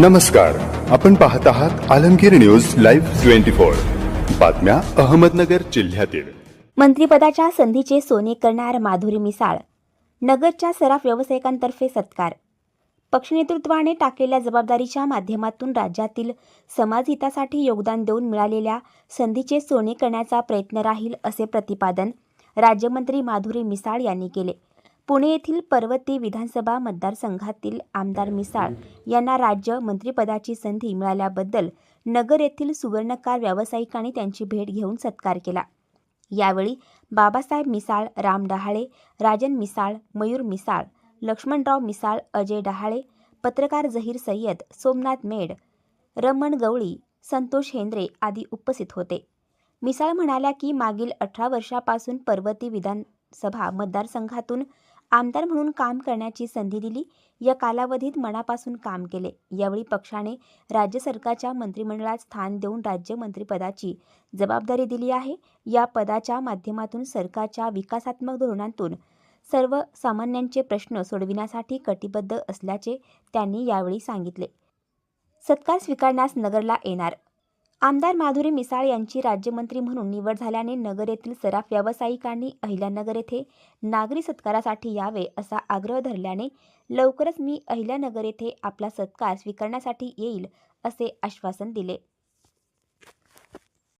नमस्कार. आपण पाहत आहात Alamgir news live twenty four. बातम्या अहमदनगर जिल्ह्यातील. मंत्रिपदाच्या संधीचे सोने करणार माधुरी मिसाळ. नगरच्या सराफ व्यावसायिकांतर्फे सत्कार. पक्षनेतृत्वाने टाकलेल्या जबाबदारीच्या माध्यमातून राज्यातील समाजहितासाठी योगदान देऊन मिळालेल्या संधीचे सोने करण्याचा प्रयत्न राहील असे प्रतिपादन राज्यमंत्री माधुरी मिसाळ यांनी केले. पुणे येथील पर्वती विधानसभा मतदारसंघातील आमदार मिसाळ यांना राज्य मंत्रिपदाची संधी मिळाल्याबद्दल नगर येथील सुवर्णकार व्यावसायिकांनी त्यांची भेट घेऊन सत्कार केला. यावेळी बाबासाहेब मिसाळ राम डहाळे राजन मिसाळ मयूर मिसाळ लक्ष्मणराव मिसाळ अजय डहाळे पत्रकार जहीर सय्यद सोमनाथ मेड रमण गवळी संतोष हेंद्रे आदी उपस्थित होते. मिसाळ म्हणाल्या की मागील अठरा वर्षापासून पर्वती विधानसभा मतदारसंघातून आमदार म्हणून काम करण्याची संधी दिली. या कालावधीत मनापासून काम केले. यावेळी पक्षाने राज्य सरकारच्या मंत्रिमंडळात स्थान देऊन राज्यमंत्रीपदाची जबाबदारी दिली आहे. या पदाच्या माध्यमातून सरकारच्या विकासात्मक धोरणातून सर्वसामान्यांचे प्रश्न सोडविण्यासाठी कटिबद्ध असल्याचे त्यांनी यावेळी सांगितले. सत्कार स्वीकारण्यास नगरला येणार आमदार माधुरी मिसाळ यांची राज्यमंत्री म्हणून निवड झाल्याने नगर येथील सराफ व्यावसायिकांनी अहिल्यानगर येथे नागरी सत्कारासाठी यावे असा आग्रह धरल्याने लवकरच मी अहिल्यानगर येथे आपला सत्कार स्वीकारण्यासाठी येईल असे आश्वासन दिले.